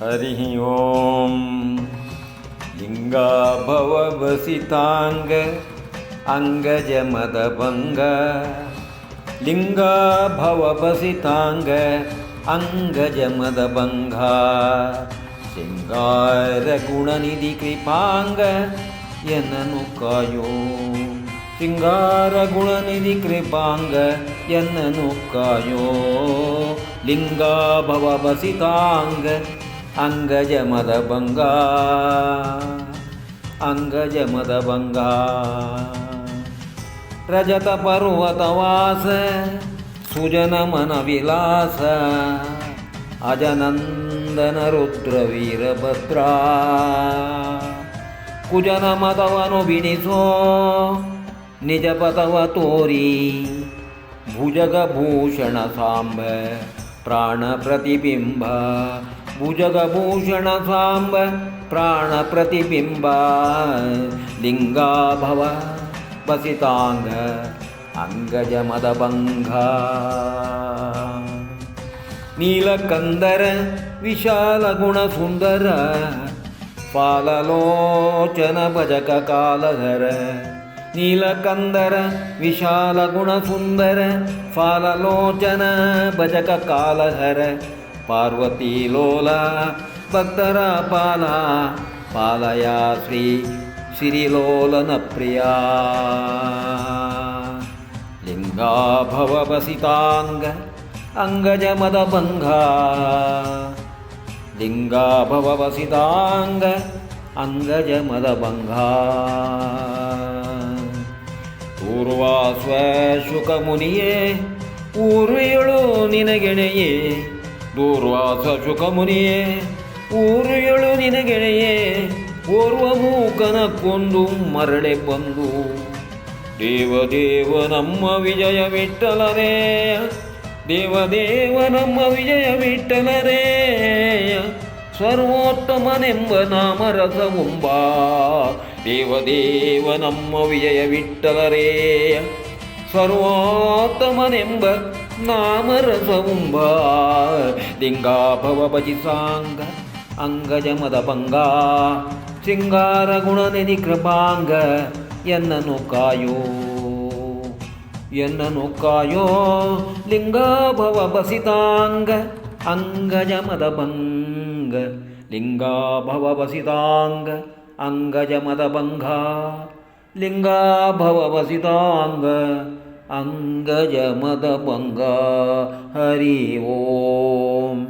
हरिः ॐ लिङ्गा अङ्गजमदभङ्ग। अङ्गजमदभङ्गिङ्गा अङ्गजमदभङ्गा। शृङ्गारगुणनिधिकृपाङ्ग यन् शृङ्गारगुणनिधिकृपाङ्ग शृङ्गारगुणनिधिकृपाङ्गयननुकायो लिङ्गाभवसिताङ्ग अङ्गजमदभङ्गा अङ्गजमदभङ्गा रजतपर्वतवास सुजनमनविलास अजनन्दनरुद्रवीरभद्रा कुजन मदवनुविणि निज पतवतोरी प्राणप्रतिबिम्ब ಭುಜಗಭೂಷಣ ಸಾಂಬ ಪ್ರಾಣ ಪ್ರತಿಬಿಂಬ ಲಿಂಗಾಭವ ಬಸಿತಾಂಗ ಅಂಗಜ ಮದಭಂಗ. ನೀಲಕಂದರ ವಿಶಾಲ ಗುಣ ಸುಂದರ ಪಾಲಲೋಚನ ಭಜಕ ಕಾಲಧರ. ನೀಲಕಂದರ ವಿಶಾಲ ಗುಣ ಸುಂದರ ಫಾಲಲೋಚನ ಭಜಕ ಕಾಲಧರ. ಪಾರ್ವತಿ ಲೋಲ, ಭಕ್ತರ ಪಾಲ, ಪಾಲಯ ಶ್ರೀ ಶ್ರೀಲೋಲನ ಪ್ರಿಯ. ಲಿಂಗಾಭವಸಿತಾಂಗ ಅಂಗಜ ಮದ ಭಂಗ ಲಿಂಗಾಭವ ಅಂಗಜ ಮದ ಭಂಗ ಪೂರ್ವಾಸ್ವ ಶುಕ ಮುನಿಯೇ ಊರುಯಳು ನಿನಗೆಣೆಯೇ ದೂರ್ವಾಸ ಶುಕ ಮುನಿಯೇ ಊರು ಎಳು ನಿನ ಗೆಳೆಯೇ ಓರ್ವ ಮೂಕನ ಕೊಂದು ಮರಳೆ ಬಂದು. ದೇವದೇವ ನಮ್ಮ ವಿಜಯ ವಿಠಲರೇ, ದೇವದೇವ ನಮ್ಮ ವಿಜಯ ವಿಠಲರೇ, ಸರ್ವೋತ್ತಮನೆಂಬ ನಾಮರಸವುಂಬ. ದೇವದೇವ ನಮ್ಮ ವಿಜಯ ವಿಠಲರೇ, ಸರ್ವೋತ್ತಮನೆಂಬ ನಾಮರಸವುಂಬ ಭಜಿ ಭಜಿಸಾಂಗ ಅಂಗಜ ಮದ ಭಂಗ ಸಿಂಗಾರ ಗುಣನಿಧಿ ಕೃಪಾಂಗ ಎನ್ನನು ಕಾಯೋ ಎನ್ನನು ಕಾಯೋ ಲಿಂಗಾಭವ ಬಸಿತಾಂಗ ಅಂಗಜ ಮದ ಭಂಗ ಲಿಂಗಾಭವ ಬಸಿತಾಂಗ ಅಂಗಜ ಮದ ಭಂಗ ಲಿಂಗಾಭವ ಬಸಿತಾಂಗ ಅಂಗಜ ಮದ ಭಂಗ ಹರಿ ಓಂ